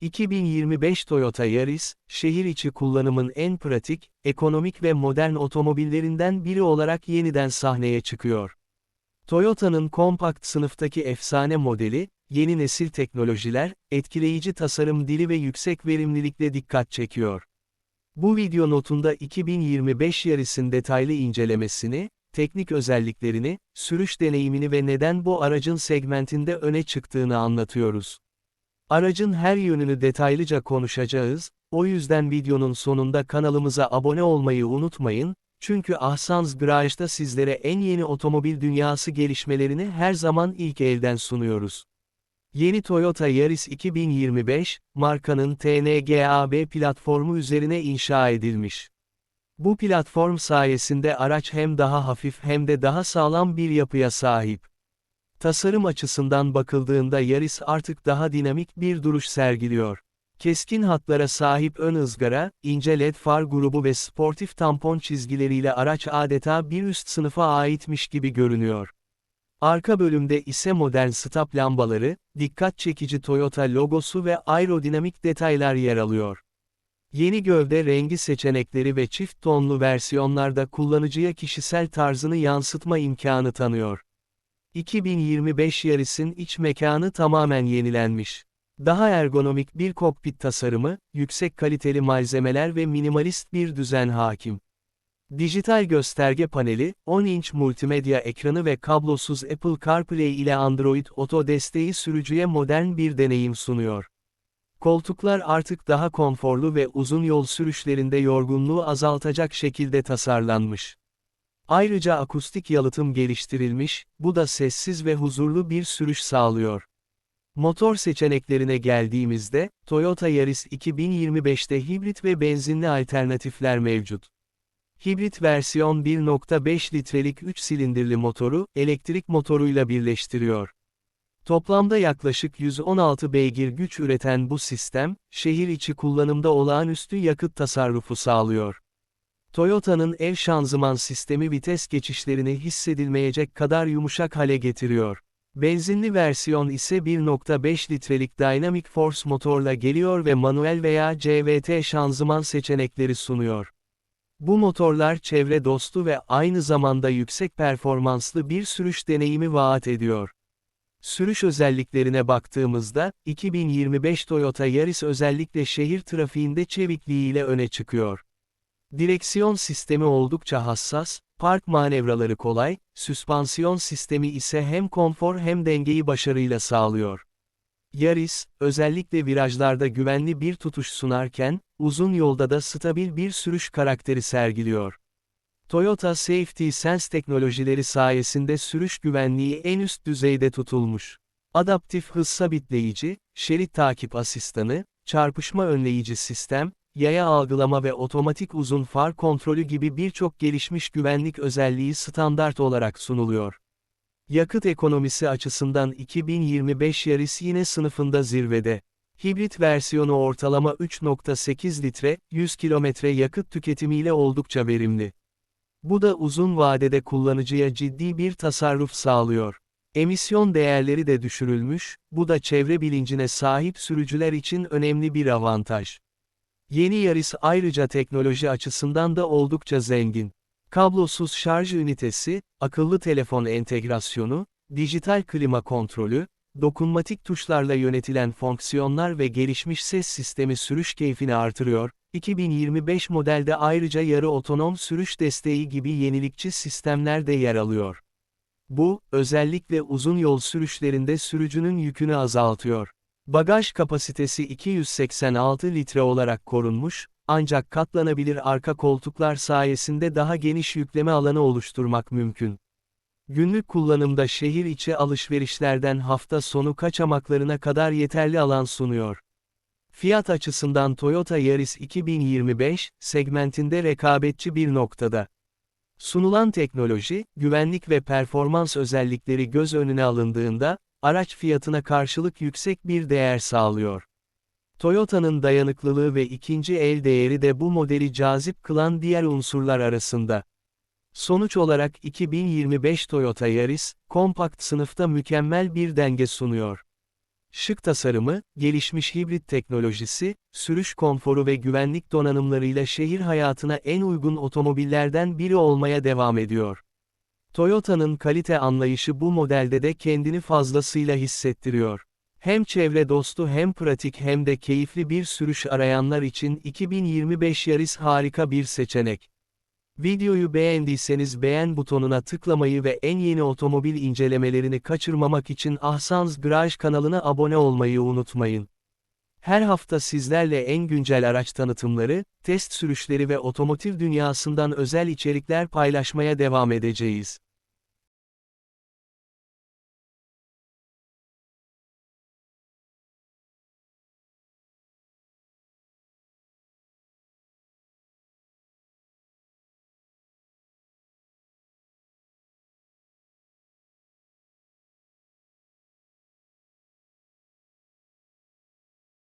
2025 Toyota Yaris, şehir içi kullanımın en pratik, ekonomik ve modern otomobillerinden biri olarak yeniden sahneye çıkıyor. Toyota'nın kompakt sınıftaki efsane modeli, yeni nesil teknolojiler, etkileyici tasarım dili ve yüksek verimlilikle dikkat çekiyor. Bu video notunda 2025 Yaris'in detaylı incelemesini, teknik özelliklerini, sürüş deneyimini ve neden bu aracın segmentinde öne çıktığını anlatıyoruz. Aracın her yönünü detaylıca konuşacağız, o yüzden videonun sonunda kanalımıza abone olmayı unutmayın, çünkü Ahsanz Garage'da sizlere en yeni otomobil dünyası gelişmelerini her zaman ilk elden sunuyoruz. Yeni Toyota Yaris 2025, markanın TNGAB platformu üzerine inşa edilmiş. Bu platform sayesinde araç hem daha hafif hem de daha sağlam bir yapıya sahip. Tasarım açısından bakıldığında Yaris artık daha dinamik bir duruş sergiliyor. Keskin hatlara sahip ön ızgara, ince led far grubu ve sportif tampon çizgileriyle araç adeta bir üst sınıfa aitmiş gibi görünüyor. Arka bölümde ise modern stop lambaları, dikkat çekici Toyota logosu ve aerodinamik detaylar yer alıyor. Yeni gövde rengi seçenekleri ve çift tonlu versiyonlarda kullanıcıya kişisel tarzını yansıtma imkanı tanıyor. 2025 Yaris'in iç mekanı tamamen yenilenmiş. Daha ergonomik bir kokpit tasarımı, yüksek kaliteli malzemeler ve minimalist bir düzen hakim. Dijital gösterge paneli, 10 inç multimedya ekranı ve kablosuz Apple CarPlay ile Android Auto desteği sürücüye modern bir deneyim sunuyor. Koltuklar artık daha konforlu ve uzun yol sürüşlerinde yorgunluğu azaltacak şekilde tasarlanmış. Ayrıca akustik yalıtım geliştirilmiş, bu da sessiz ve huzurlu bir sürüş sağlıyor. Motor seçeneklerine geldiğimizde, Toyota Yaris 2025'te hibrit ve benzinli alternatifler mevcut. Hibrit versiyon 1.5 litrelik 3 silindirli motoru, elektrik motoruyla birleştiriyor. Toplamda yaklaşık 116 beygir güç üreten bu sistem, şehir içi kullanımda olağanüstü yakıt tasarrufu sağlıyor. Toyota'nın ev şanzıman sistemi vites geçişlerini hissedilmeyecek kadar yumuşak hale getiriyor. Benzinli versiyon ise 1.5 litrelik Dynamic Force motorla geliyor ve manuel veya CVT şanzıman seçenekleri sunuyor. Bu motorlar çevre dostu ve aynı zamanda yüksek performanslı bir sürüş deneyimi vaat ediyor. Sürüş özelliklerine baktığımızda, 2025 Toyota Yaris özellikle şehir trafiğinde çevikliğiyle öne çıkıyor. Direksiyon sistemi oldukça hassas, park manevraları kolay, süspansiyon sistemi ise hem konfor hem dengeyi başarıyla sağlıyor. Yaris, özellikle virajlarda güvenli bir tutuş sunarken, uzun yolda da stabil bir sürüş karakteri sergiliyor. Toyota Safety Sense teknolojileri sayesinde sürüş güvenliği en üst düzeyde tutulmuş. Adaptif hız sabitleyici, şerit takip asistanı, çarpışma önleyici sistem, yaya algılama ve otomatik uzun far kontrolü gibi birçok gelişmiş güvenlik özelliği standart olarak sunuluyor. Yakıt ekonomisi açısından 2025 Yaris yine sınıfında zirvede. Hibrit versiyonu ortalama 3.8 litre, 100 kilometre yakıt tüketimiyle oldukça verimli. Bu da uzun vadede kullanıcıya ciddi bir tasarruf sağlıyor. Emisyon değerleri de düşürülmüş, bu da çevre bilincine sahip sürücüler için önemli bir avantaj. Yeni Yaris ayrıca teknoloji açısından da oldukça zengin. Kablosuz şarj ünitesi, akıllı telefon entegrasyonu, dijital klima kontrolü, dokunmatik tuşlarla yönetilen fonksiyonlar ve gelişmiş ses sistemi sürüş keyfini artırıyor, 2025 modelde ayrıca yarı otonom sürüş desteği gibi yenilikçi sistemler de yer alıyor. Bu, özellikle uzun yol sürüşlerinde sürücünün yükünü azaltıyor. Bagaj kapasitesi 286 litre olarak korunmuş, ancak katlanabilir arka koltuklar sayesinde daha geniş yükleme alanı oluşturmak mümkün. Günlük kullanımda şehir içi alışverişlerden hafta sonu kaçamaklarına kadar yeterli alan sunuyor. Fiyat açısından Toyota Yaris 2025, segmentinde rekabetçi bir noktada. Sunulan teknoloji, güvenlik ve performans özellikleri göz önüne alındığında, araç fiyatına karşılık yüksek bir değer sağlıyor. Toyota'nın dayanıklılığı ve ikinci el değeri de bu modeli cazip kılan diğer unsurlar arasında. Sonuç olarak 2025 Toyota Yaris, kompakt sınıfta mükemmel bir denge sunuyor. Şık tasarımı, gelişmiş hibrit teknolojisi, sürüş konforu ve güvenlik donanımlarıyla şehir hayatına en uygun otomobillerden biri olmaya devam ediyor. Toyota'nın kalite anlayışı bu modelde de kendini fazlasıyla hissettiriyor. Hem çevre dostu hem pratik hem de keyifli bir sürüş arayanlar için 2025 Yaris harika bir seçenek. Videoyu beğendiyseniz beğen butonuna tıklamayı ve en yeni otomobil incelemelerini kaçırmamak için Ahsans Garaj kanalına abone olmayı unutmayın. Her hafta sizlerle en güncel araç tanıtımları, test sürüşleri ve otomotiv dünyasından özel içerikler paylaşmaya devam edeceğiz.